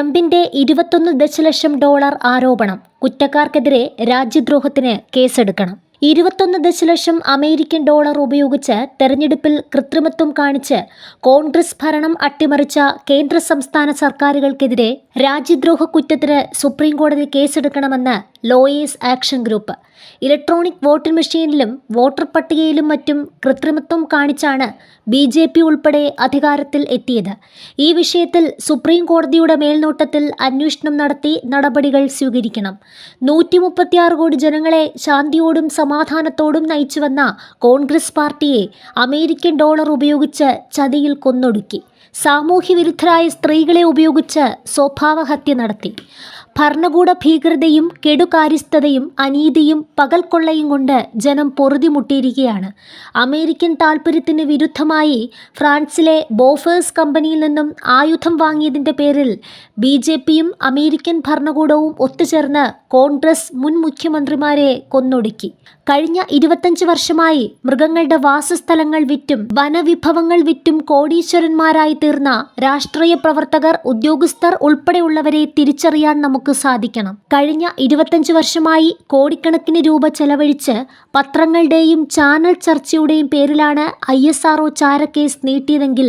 ട്രംപിന്റെ ഇരുപത്തൊന്ന് ദശലക്ഷം ഡോളർ ആരോപണം കുറ്റക്കാർക്കെതിരെ രാജ്യദ്രോഹത്തിന് കേസെടുക്കണം. ഇരുപത്തൊന്ന് ദശലക്ഷം അമേരിക്കൻ ഡോളർ ഉപയോഗിച്ച് തെരഞ്ഞെടുപ്പിൽ കൃത്രിമത്വം കാണിച്ച് കോൺഗ്രസ് ഭരണം അട്ടിമറിച്ച കേന്ദ്ര സംസ്ഥാന സർക്കാരുകൾക്കെതിരെ രാജ്യദ്രോഹ കുറ്റത്തിന് സുപ്രീംകോടതി കേസെടുക്കണമെന്ന് lawyers action group. Electronic voting മെഷീനിലും voter പട്ടികയിലും മറ്റും കൃത്രിമത്വം കാണിച്ചാണ് ബി ജെ പി ഉൾപ്പെടെ അധികാരത്തിൽ എത്തിയത്. ഈ വിഷയത്തിൽ സുപ്രീം കോടതിയുടെ മേൽനോട്ടത്തിൽ അന്വേഷണം നടത്തി നടപടികൾ സ്വീകരിക്കണം. നൂറ്റി കോടി ജനങ്ങളെ ശാന്തിയോടും സമാധാനത്തോടും നയിച്ചുവന്ന കോൺഗ്രസ് പാർട്ടിയെ അമേരിക്കൻ ഡോളർ ഉപയോഗിച്ച് ചതിയിൽ കൊന്നൊടുക്കി. സാമൂഹ്യവിരുദ്ധരായ സ്ത്രീകളെ ഉപയോഗിച്ച് സ്വഭാവഹത്യ നടത്തി. ഭരണകൂട ഭീകരതയും കെടുകാര്യസ്ഥതയും അനീതിയും പകൽക്കൊള്ളയും കൊണ്ട് ജനം പൊറുതിമുട്ടിയിരിക്കുകയാണ്. അമേരിക്കൻ താൽപ്പര്യത്തിന് വിരുദ്ധമായി ഫ്രാൻസിലെ ബോഫേഴ്സ് കമ്പനിയിൽ നിന്നും ആയുധം വാങ്ങിയതിന്റെ പേരിൽ ബി ജെ പിയും അമേരിക്കൻ ഭരണകൂടവും ഒത്തുചേർന്ന് കോൺഗ്രസ് മുൻ മുഖ്യമന്ത്രിമാരെ കൊന്നൊടുക്കി. കഴിഞ്ഞ ഇരുപത്തഞ്ച് വർഷമായി മൃഗങ്ങളുടെ വാസസ്ഥലങ്ങൾ വിറ്റും വനവിഭവങ്ങൾ വിറ്റും കോടീശ്വരന്മാരായി തീർന്ന രാഷ്ട്രീയ പ്രവർത്തകർ ഉദ്യോഗസ്ഥർ ഉൾപ്പെടെയുള്ളവരെ തിരിച്ചറിയാൻ നമുക്ക് സാധിക്കണം. കഴിഞ്ഞ ഇരുപത്തഞ്ച് വർഷമായി കോടിക്കണക്കിന് രൂപ ചെലവഴിച്ച് പത്രങ്ങളുടെയും ചാനൽ ചർച്ചയുടെയും പേരിലാണ് ഐ എസ് ആർ ചാരക്കേസ് നീട്ടിയതെങ്കിൽ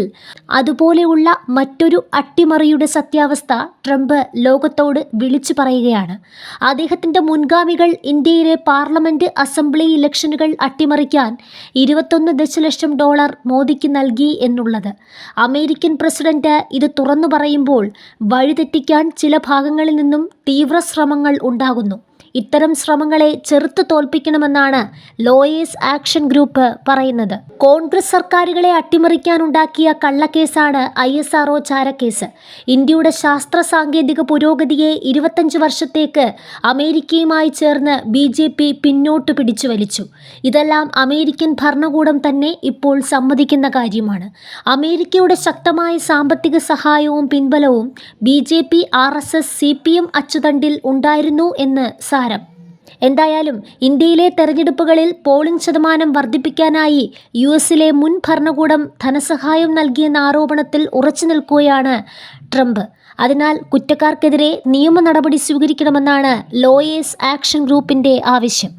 അതുപോലെയുള്ള മറ്റൊരു അട്ടിമറിയുടെ സത്യാവസ്ഥ ട്രംപ് ലോകത്തോട് വിളിച്ചു പറയുകയാണ്. അദ്ദേഹത്തിന്റെ മുൻഗാമികൾ ഇന്ത്യയിലെ പാർലമെന്റ് അസംബ്ലി ഇലക്ഷനുകൾ അട്ടിമറിക്കാൻ ഇരുപത്തൊന്ന് ദശലക്ഷം ഡോളർ മോദിക്ക് നൽകി എന്നുള്ളത്. അമേരിക്കൻ പ്രസിഡന്റ് ഇത് തുറന്നു പറയുമ്പോൾ വഴിതെറ്റിക്കാൻ ചില ഭാഗങ്ങളിൽ നിന്നും തീവ്ര ശ്രമങ്ങൾ ഉണ്ടാകുന്നു. ഇത്തരം ശ്രമങ്ങളെ ചെറുത്തു തോൽപ്പിക്കണമെന്നാണ് ലോയേഴ്സ് ആക്ഷൻ ഗ്രൂപ്പ് പറയുന്നത്. കോൺഗ്രസ് സർക്കാരുകളെ അട്ടിമറിക്കാനുണ്ടാക്കിയ കള്ളക്കേസാണ് ഐ എസ് ആർഒ ചാരക്കേസ്. ഇന്ത്യയുടെ ശാസ്ത്ര സാങ്കേതിക പുരോഗതിയെ ഇരുപത്തഞ്ച് വർഷത്തേക്ക് അമേരിക്കയുമായി ചേർന്ന് ബി ജെ പി പിന്നോട്ട് പിടിച്ചു വലിച്ചു. ഇതെല്ലാം അമേരിക്കൻ ഭരണകൂടം തന്നെ ഇപ്പോൾ സമ്മതിക്കുന്ന കാര്യമാണ്. അമേരിക്കയുടെ ശക്തമായ സാമ്പത്തിക സഹായവും പിൻബലവും B J P R S S C P M അച്ചുതണ്ടിൽ ഉണ്ടായിരുന്നു എന്ന് സാരം എന്തായാലും ഇന്ത്യയിലെ തെരഞ്ഞെടുപ്പുകളിൽ പോളിംഗ് ശതമാനം വർദ്ധിപ്പിക്കാനായി യു എസിലെ മുൻ ഭരണകൂടം ധനസഹായം നൽകിയെന്ന ആരോപണത്തിൽ ഉറച്ചു നിൽക്കുകയാണ് ട്രംപ്. അതിനാൽ കുറ്റക്കാർക്കെതിരെ നിയമ നടപടി സ്വീകരിക്കണമെന്നാണ് ലോയേഴ്സ് ആക്ഷൻ ഗ്രൂപ്പിന്റെ ആവശ്യം.